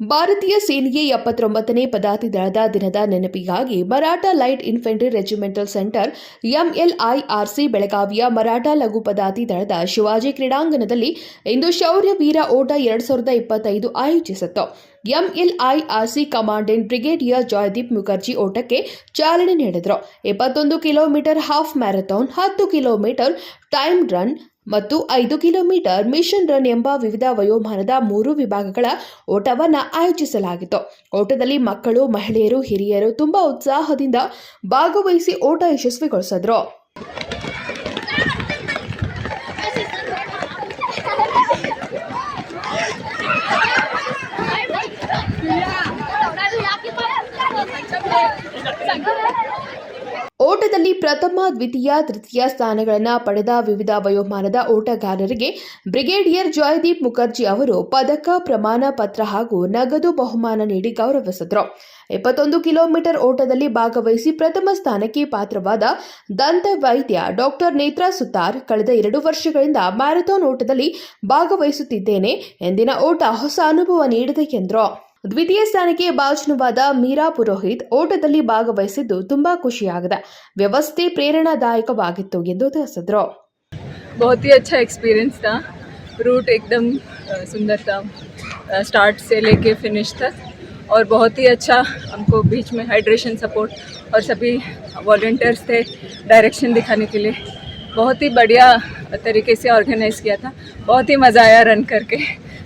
ಭಾರತೀಯ ಸೇನೆಯ ಎಪ್ಪತ್ತೊಂಬತ್ತನೇ ಪದಾತಿ ದಳದ ದಿನದ ನೆನಪಿಗಾಗಿ Maratha Light Infantry Regimental Centre MLIRC ಬೆಳಗಾವಿಯ ಮರಾಠ ಲಘು ಪದಾತಿ ದಳದ ಶಿವಾಜಿ ಕ್ರೀಡಾಂಗಣದಲ್ಲಿ ಇಂದು ಶೌರ್ಯ ವೀರ ಓಟ ಎರಡು ಸಾವಿರದ ಇಪ್ಪತ್ತೈದು ಆಯೋಜಿಸಿತ್ತು. MLIRC commandant brigadier Jaydeep Mukherjee ಓಟಕ್ಕೆ ಚಾಲನೆ ನೀಡಿದರು. ಇಪ್ಪತ್ತೊಂದು ಕಿಲೋಮೀಟರ್ ಹಾಫ್ ಮ್ಯಾರಥಾನ್, ಹತ್ತು ಕಿಲೋಮೀಟರ್ ಟೈಮ್ ರನ್ ಮತ್ತು ಐದು ಕಿಲೋಮೀಟರ್ ಮಿಷನ್ ರನ್ ಎಂಬ ವಿವಿಧ ವಯೋಮಾನದ ಮೂರು ವಿಭಾಗಗಳ ಓಟವನ್ನು ಆಯೋಜಿಸಲಾಗಿತ್ತು. ಓಟದಲ್ಲಿ ಮಕ್ಕಳು, ಮಹಿಳೆಯರು, ಹಿರಿಯರು ತುಂಬಾ ಉತ್ಸಾಹದಿಂದ ಭಾಗವಹಿಸಿ ಓಟ ಯಶಸ್ವಿಗೊಳಿಸಿದ್ರು. ಓಟದಲ್ಲಿ ಪ್ರಥಮ, ದ್ವಿತೀಯ, ತೃತೀಯ ಸ್ಥಾನಗಳನ್ನು ಪಡೆದ ವಿವಿಧ ವಯೋಮಾನದ ಓಟಗಾರರಿಗೆ ಬ್ರಿಗೇಡಿಯರ್ ಜಯದೀಪ್ ಮುಖರ್ಜಿ ಅವರು ಪದಕ, ಪ್ರಮಾಣ ಪತ್ರ ಹಾಗೂ ನಗದು ಬಹುಮಾನ ನೀಡಿ ಗೌರವಿಸಿದರು. ಇಪ್ಪತ್ತೊಂದು ಕಿಲೋಮೀಟರ್ ಓಟದಲ್ಲಿ ಭಾಗವಹಿಸಿ ಪ್ರಥಮ ಸ್ಥಾನಕ್ಕೆ ಪಾತ್ರವಾದ ದಂತ ವೈದ್ಯ ಡಾಕ್ಟರ್ ನೇತ್ರಾ ಸುತಾರ್ ಕಳೆದ ಎರಡು ವರ್ಷಗಳಿಂದ ಮ್ಯಾರಥಾನ್ ಓಟದಲ್ಲಿ ಭಾಗವಹಿಸುತ್ತಿದ್ದೇನೆ, ಎಂದಿನ ಓಟ ಹೊಸ ಅನುಭವ ನೀಡಿದೆ ಎಂದರು. ದ್ವಿತೀಯ ಸ್ಥಾನಕ್ಕೆ ಭಾಜನವಾದ ಮೀರಾ ಪುರೋಹಿತ್ ಓಟದಲ್ಲಿ ಭಾಗವಹಿಸಿದ್ದು ತುಂಬಾ ಖುಷಿಯಾಗಿದೆ ವ್ಯವಸ್ಥೆ ಪ್ರೇರಣಾದಾಯಕವಾಗಿತ್ತು ಎಂದು ತಿಳಿಸಿದ್ರು बहुत ही अच्छा एक्सपीरियंस था रूट एकदम अ, सुंदर था स्टार्ट से लेके फिनिश तक और बहुत ही अच्छा हमको बीच में हाइड्रेशन सपोर्ट और सभी वॉल्टियर्स थे डायरेक्शन दिखाने के लिए बहुत ही बढ़िया तरीके से ऑर्गेनाइज किया था बहुत ही मज़ा आया रन करके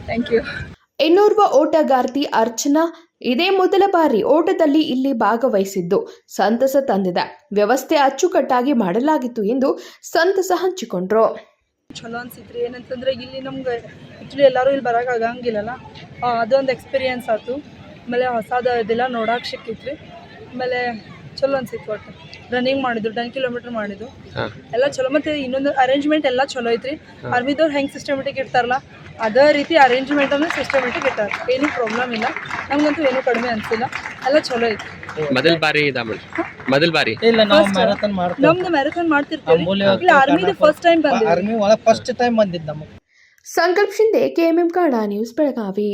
थैंक यू ಇನ್ನೋರ್ವ ಓಟಗಾರ್ತಿ ಅರ್ಚನಾ ಇದೇ ಮೊದಲ ಬಾರಿ ಓಟದಲ್ಲಿ ಇಲ್ಲಿ ಭಾಗವಹಿಸಿದ್ದು. ಸಂತಸ ತಂದಿದೆ. ವ್ಯವಸ್ಥೆ ಅಚ್ಚುಕಟ್ಟಾಗಿ ಮಾಡಲಾಗಿತ್ತು ಎಂದು ಸಂತಸ ಹಂಚಿಕೊಂಡ್ರು. ಚಲೋ ಅನ್ಸಿತ್ರಿ. ಏನಂತಂದ್ರೆ ಇಲ್ಲಿ ನಮ್ಗೆ ಆ್ಯಕ್ಚುಲಿ ಎಲ್ಲರೂ ಇಲ್ಲಿ ಬರಕ್ಕೆ ಆಗಂಗಿಲ್ಲಲ್ಲ. ಅದೊಂದು ಎಕ್ಸ್ಪೀರಿಯನ್ಸ್ ಆಯ್ತು. ಆಮೇಲೆ ಹೊಸದ ಇದೆಲ್ಲ ನೋಡಕ್ಕೆ ಸಿಕ್ಕಿತ್ರಿ. ಆಮೇಲೆ ಚಲೋ ಅನ್ಸಿತ್ತು ಒಟ್ಟು. ರನ್ನಿಂಗ್ ಮಾಡಿದ್ರು ಟೆನ್ ಕಿಲೋಮೀಟರ್ ಮಾಡಿದ್ರು ಎಲ್ಲ ಚಲೋ. ಮತ್ತೆ ಇನ್ನೊಂದು ಅರೇಂಜ್ಮೆಂಟ್ ಎಲ್ಲ ಚಲೋ ಐತ್ರಿ. ಆರ್ಮಿದವ್ರು ಹೆಂಗೆ ಸಿಸ್ಟಮೆಟಿಕ್ ಇರ್ತಾರಲ್ಲ ಅದೇ ರೀತಿ ಅರೇಂಜ್ಮೆಂಟ್ ಅಂದ್ರೆ ಸಿಸ್ಟಮೆಟಿಕ್ ಇರ್ತಾರ ಏನು ಪ್ರಾಬ್ಲಮ್ ಇಲ್ಲ. ನಮಗಂತೂ ಏನು ಕಡಿಮೆ ಅನ್ಸಿಲ್ಲ. ಎಲ್ಲ ಚಲೋ ಐತಿ ಮೊದಲ ಬಾರಿ ಮೊದಲ ಬಾರಿ? ಇಲ್ಲ ನಾವು ಮ್ಯಾರಥಾನ್ ಮಾಡ್ತೀವಿ. ನಮ್ದು ಮ್ಯಾರಥಾನ್ ಮಾಡ್ತಿರ್ತೀವಿ. ಇಲ್ಲಿ ಆರ್ಮಿದು ಫಸ್ಟ್ ಟೈಮ್ ಬಂದಿದ್ದು ಆರ್ಮಿ ಒಳಗೆ ಫಸ್ಟ್ ಟೈಮ್ ಬಂದಿದ್ದು ನಮಗೆ. Sankalp Shinde KMM Kannada news Belagavi.